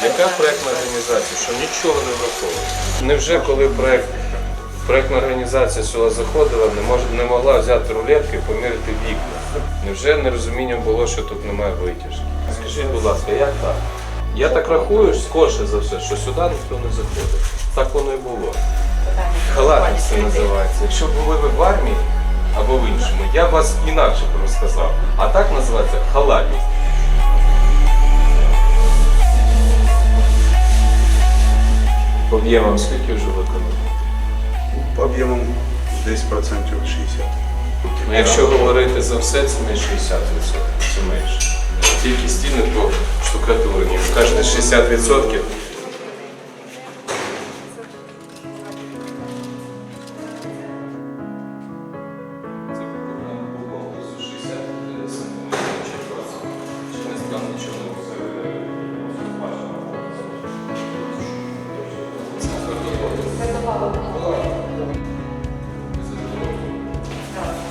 така проєктна організація, що нічого не враховує. Невже коли проєкт, проєктна організація сюди заходила, не, мож, не могла взяти рулетки і поміряти вікна? Невже нерозуміння було, що тут немає витяжки? Скажіть, будь ласка, як так? Я так рахую, скорше за все, що сюди ніхто не заходить. Так воно і було. Халатність це називається. Якщо були ви в армії або в іншому, я б вас інакше б розказав. А так називається халатність. об'ємом скільки вже виконано? Об'ємом десь процентів 60. Ну, Якщо говорити за все, це не 60%, це менше. Тільки стіни, то штукатурні. Кажете 60%.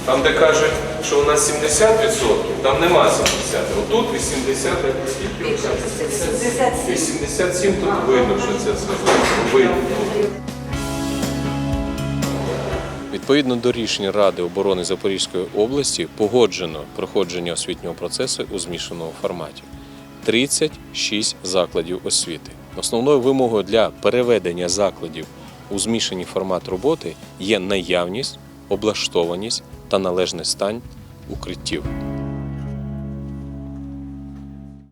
Там, де кажуть, що у нас 70%, там нема 70%. Отут 80, скільки 87% тут видно, що це видно. Відповідно до рішення Ради оборони Запорізької області погоджено проходження освітнього процесу у змішаному форматі. 36 закладів освіти. Основною вимогою для переведення закладів у змішаний формат роботи є наявність, облаштованість та належний стан укриттів.